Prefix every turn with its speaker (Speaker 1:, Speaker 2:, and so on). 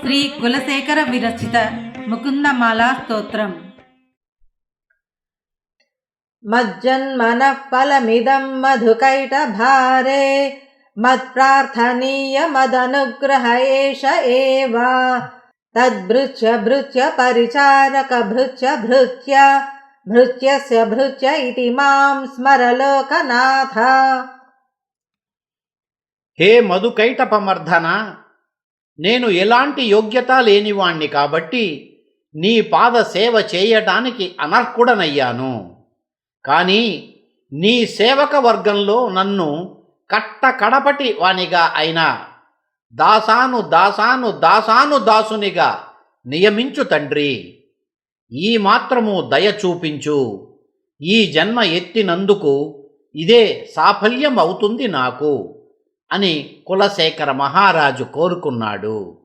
Speaker 1: శ్రీ కులశేఖర విరచిత ముకుందమాలా స్తోత్రం
Speaker 2: మజ్జన్మనః ఫలమిదం మధుకైటభారే मत्प्रार्थनीयमदनुग्रह एष एव तद्भृत्य भृत्य परिचारकभृत्य भृत्य భృత్య భృత్యస్య భృత్య ఇతి మాం స్మర
Speaker 3: హే మధుకైటపమర్ధన నేను ఎలాంటి యోగ్యత లేనివాణ్ణి కాబట్టి నీ పాద సేవ చేయటానికి అనర్హుడనయ్యాను. కానీ నీ సేవక వర్గంలో నన్ను కట్ట కడపటి వానిగా అయినా దాసాను దాసాను దాసాను దాసునిగా నియమించు తండ్రి. ఈ మాత్రము దయ చూపించు. ఈ జన్మ ఎత్తినందుకు ఇదే సాఫల్యం అవుతుంది నాకు అని కులశేఖర మహారాజు కోరుకున్నాడు.